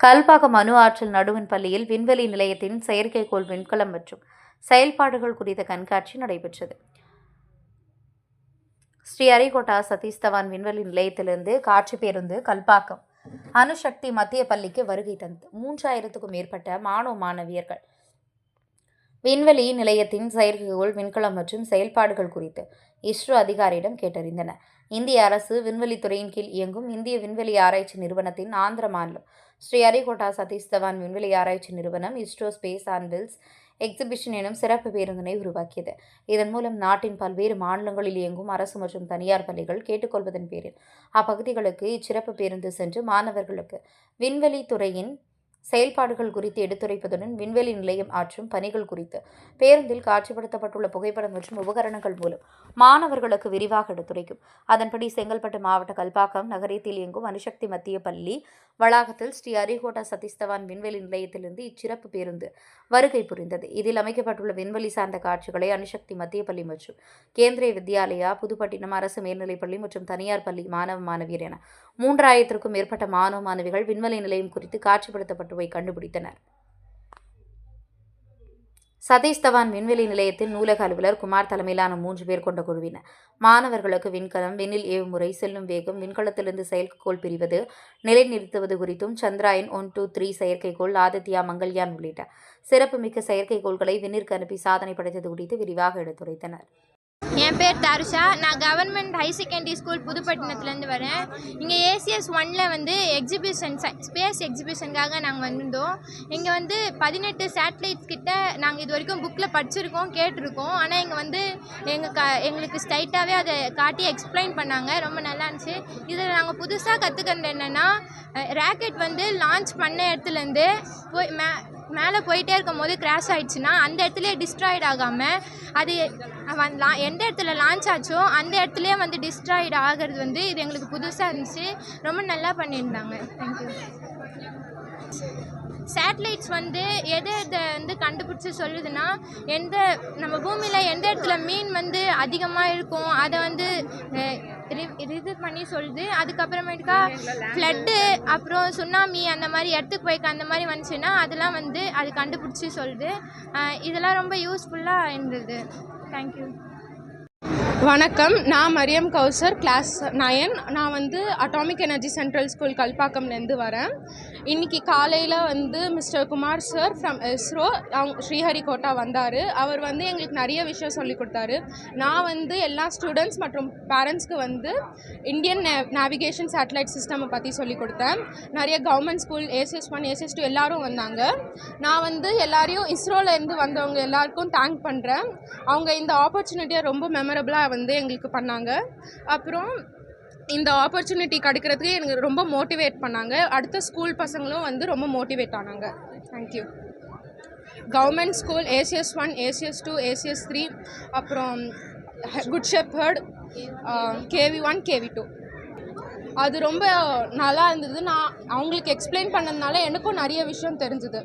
கல்பாக்கம் அணு ஆற்றல் நடுவன் பள்ளியில் விண்வெளி நிலையத்தின் செயற்கைக்கோள் விண்கலம் மற்றும் செயல்பாடுகள் குறித்த கண்காட்சி நடைபெற்றது. ஸ்ரீ ஹரிகோட்டா சதீஷ் தவான் விண்வெளி நிலையத்திலிருந்து காட்சி பேருந்து கல்பாக்கம். அணுசக்தி மத்திய பள்ளிக்கு வருகை தந்தது மூன்றாயிரத்துக்கும் மேற்பட்ட மாணவ மாணவியர்கள். விண்வெளி நிலையத்தின் செயற்கைக்கோள் விண்கலம் மற்றும் செயல்பாடுகள் குறித்து இஸ்ரோ அதிகாரியிடம் கேட்டறிந்தனர். இந்திய அரசு விண்வெளித்துறையின் கீழ் இயங்கும் இந்திய விண்வெளி ஆராய்ச்சி நிறுவனத்தின் ஆந்திர மாநிலம். ஸ்ரீ ஹரிகோட்டா சதீஷ் தவான் விண்வெளி ஆராய்ச்சி நிறுவனம் ISRO space and wheels exhibition எனும் சிறப்பு பேருந்தினை உருவாக்கியது. இதன் மூலம் நாட்டின் பல்வேறு மாநிலங்களில் இயங்கும் அரசு மற்றும் தனியார் பள்ளிகள் கேட்டுக்கொள்வதன் பேரில் அப்பகுதிகளுக்கு இச்சிறப்பு பேருந்து சென்று மாணவர்களுக்கு விண்வெளி துறையின் செயல்பாடுகள் குறித்து எடுத்துரைப்பதுடன் விண்வெளி நிலையம் ஆற்றும் பணிகள் குறித்து பேருந்தில் காட்சிப்படுத்தப்பட்டுள்ள புகைப்படம் மற்றும் உபகரணங்கள் மூலம் மாணவர்களுக்கு விரிவாக எடுத்துரைக்கும். அதன்படி செங்கல்பட்டு மாவட்ட கல்பாக்கம் நகரத்தில் இயங்கும் அணுசக்தி மத்திய பள்ளி வளாகத்தில் ஸ்ரீ ஹரிகோட்டா சதீஷ்தவான் விண்வெளி நிலையத்திலிருந்து இச்சிறப்பு பேருந்து வருகை புரிந்தது. இதில் அமைக்கப்பட்டுள்ள விண்வெளி சார்ந்த காட்சிகளை அணுசக்தி மத்திய பள்ளி மற்றும் கேந்திரிய வித்யாலயா புதுப்பட்டினம் அரசு மேல்நிலைப்பள்ளி மற்றும் தனியார் பள்ளி மாணவ மாணவியர் என மூன்றாயிரத்திற்கும் மேற்பட்ட மாணவ மாணவிகள் விண்வெளி நிலையம் குறித்து காட்சிப்படுத்தப்பட்டுவை கண்டுபிடித்தனர். சதீஷ் தவான் விண்வெளி நிலையத்தில் நூலக அலுவலர் குமார் தலைமையிலான மூன்று பேர் கொண்ட குழுவினர். மாணவர்களுக்கு விண்கலம் விண்ணில் ஏவுமுறை செல்லும் வேகம் விண்கலத்திலிருந்து செயற்கைக்கோள் பிரிவது நிலைநிறுத்துவது குறித்தும் சந்திராயன் ஒன் டூ த்ரீ செயற்கைக்கோள் ஆதித்யா மங்கள்யான் உள்ளிட்ட சிறப்புமிக்க செயற்கைக்கோள்களை விண்ணிற்கு அனுப்பி சாதனை படைத்தது குறித்து விரிவாக எடுத்துரைத்தனர். என் பேர் தருஷா. நான் கவர்மெண்ட் ஹை செகண்டரி ஸ்கூல் புதுப்பட்டினத்துலேருந்து வரேன். இங்கே ஏசிஎஸ் ஒனில் வந்து எக்ஸிபிஷன் ஸ்பேஸ் எக்ஸிபிஷனுக்காக நாங்கள் வந்திருந்தோம். இங்கே வந்து பதினெட்டு சேட்டலைட்ஸ் கிட்ட நாங்கள் இது வரைக்கும் புக்கில் படிச்சிருக்கோம் கேட்டிருக்கோம். ஆனால் இங்கே வந்து எங்கள் க எங்களுக்கு ஸ்ட்ரைட்டாகவே அதை காட்டி எக்ஸ்பிளைன் பண்ணாங்க. ரொம்ப நல்லா இருந்துச்சு. இதில் நாங்கள் புதுசாக கற்றுக்கிறது என்னென்னா ராக்கெட் வந்து லான்ச் பண்ண இடத்துலேருந்து போய் மே மேலே போயிட்டே இருக்கும் போது கிராஷ் ஆயிடுச்சுன்னா அந்த இடத்துலயே டிஸ்ட்ராய்ட் ஆகாமல் அது எந்த இடத்துல லான்ச் ஆச்சோ அந்த இடத்துலயே வந்து டிஸ்ட்ராய்ட் ஆகிறது வந்து இது எங்களுக்கு புதுசாக இருந்துச்சு. ரொம்ப நல்லா பண்ணியிருந்தாங்க. தேங்க்யூ சேட்டலைட்ஸ் வந்து எதை எதை வந்து கண்டுபிடிச்சி சொல்லுதுன்னா எந்த நம்ம பூமியில் எந்த இடத்துல மீன் வந்து அதிகமாக இருக்கும் அதை வந்து ரி- இது பண்ணி சொல்லுது. அதுக்கப்புறமேட்டுக்கா ஃப்ளட்டு அப்புறம் சுனாமி அந்த மாதிரி இடத்துக்கு போய்க்க அந்த மாதிரி வந்துச்சுன்னா அதெல்லாம் வந்து அது கண்டுபிடிச்சி சொல்லுது. இதெல்லாம் ரொம்ப யூஸ்ஃபுல்லாக இருந்தது. தேங்க்யூ வணக்கம். நான் மரியம் கௌசர் கிளாஸ் நயன் நான் வந்து அட்டாமிக் எனர்ஜி சென்ட்ரல் ஸ்கூல் கல்பாக்கம்லேருந்து வரேன். இன்னைக்கு காலையில் வந்து mister Kumar sir from ISRO அவங்க ஸ்ரீஹரிகோட்டா வந்தார். அவர் வந்து எங்களுக்கு நிறைய விஷயம் சொல்லி கொடுத்தாரு. நான் வந்து எல்லா ஸ்டூடெண்ட்ஸ் மற்றும் பேரண்ட்ஸ்க்கு வந்து இந்தியன் நேவிகேஷன் சேட்டலைட் சிஸ்டமை பற்றி சொல்லி கொடுத்தேன். நிறைய government school ACS one ACS two எல்லாரும் வந்தாங்க. நான் வந்து எல்லாரையும் இஸ்ரோலேருந்து வந்தவங்க எல்லாருக்கும் தேங்க் பண்ணுறேன் அவங்க இந்த ஆப்பர்ச்சுனிட்டியை ரொம்ப மெமரபுளாக வந்து எங்களுக்கு பண்ணாங்க. அப்புறம் இந்த ஆப்பர்ச்சுனிட்டி கிடைக்கிறதுக்கு எனக்கு ரொம்ப மோட்டிவேட் பண்ணாங்க. அடுத்த ஸ்கூல் பசங்களும் வந்து ரொம்ப மோட்டிவேட் ஆனாங்க. Thank you government school ACS one ACS two ACS three அப்புறம் Good Shepherd KV one KV two அது ரொம்ப நல்லா இருந்தது. நான் அவங்களுக்கு எக்ஸ்பிளைன் பண்ணதுனால எனக்கும் நிறைய விஷயம் தெரிஞ்சுது.